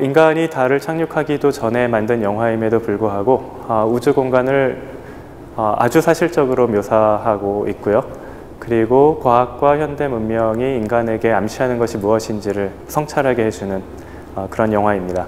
인간이 달을 착륙하기도 전에 만든 영화임에도 불구하고 아, 우주 공간을 아, 아주 사실적으로 묘사하고 있고요. 그리고 과학과 현대 문명이 인간에게 암시하는 것이 무엇인지를 성찰하게 해주는 아, 그런 영화입니다.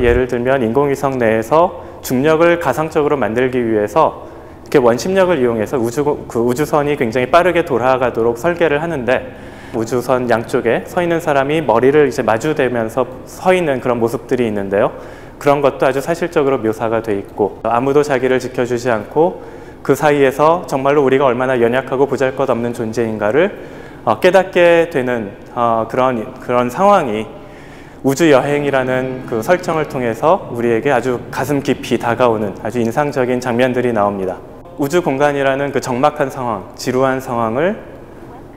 예를 들면 인공위성 내에서 중력을 가상적으로 만들기 위해서 이렇게 원심력을 이용해서 우주, 그 우주선이 굉장히 빠르게 돌아가도록 설계를 하는데 우주선 양쪽에 서 있는 사람이 머리를 이제 마주대면서 서 있는 그런 모습들이 있는데요. 그런 것도 아주 사실적으로 묘사가 돼 있고 아무도 자기를 지켜주지 않고 그 사이에서 정말로 우리가 얼마나 연약하고 보잘것없는 존재인가를 어, 깨닫게 되는 어, 그런 그런 상황이 우주 여행이라는 그 설정을 통해서 우리에게 아주 가슴 깊이 다가오는 아주 인상적인 장면들이 나옵니다. 우주 공간이라는 그 적막한 상황, 지루한 상황을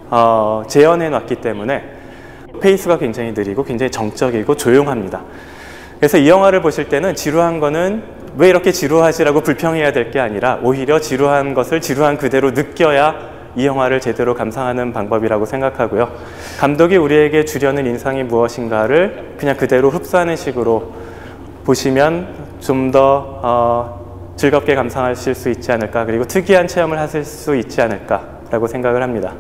어, 재현해 놨기 때문에 페이스가 굉장히 느리고 굉장히 정적이고 조용합니다. 그래서 이 영화를 보실 때는 지루한 거는 왜 이렇게 지루하지라고 불평해야 될 게 아니라 오히려 지루한 것을 지루한 그대로 느껴야 이 영화를 제대로 감상하는 방법이라고 생각하고요. 감독이 우리에게 주려는 인상이 무엇인가를 그냥 그대로 흡수하는 식으로 보시면 좀더 어, 즐겁게 감상하실 수 있지 않을까 그리고 특이한 체험을 하실 수 있지 않을까라고 생각을 합니다.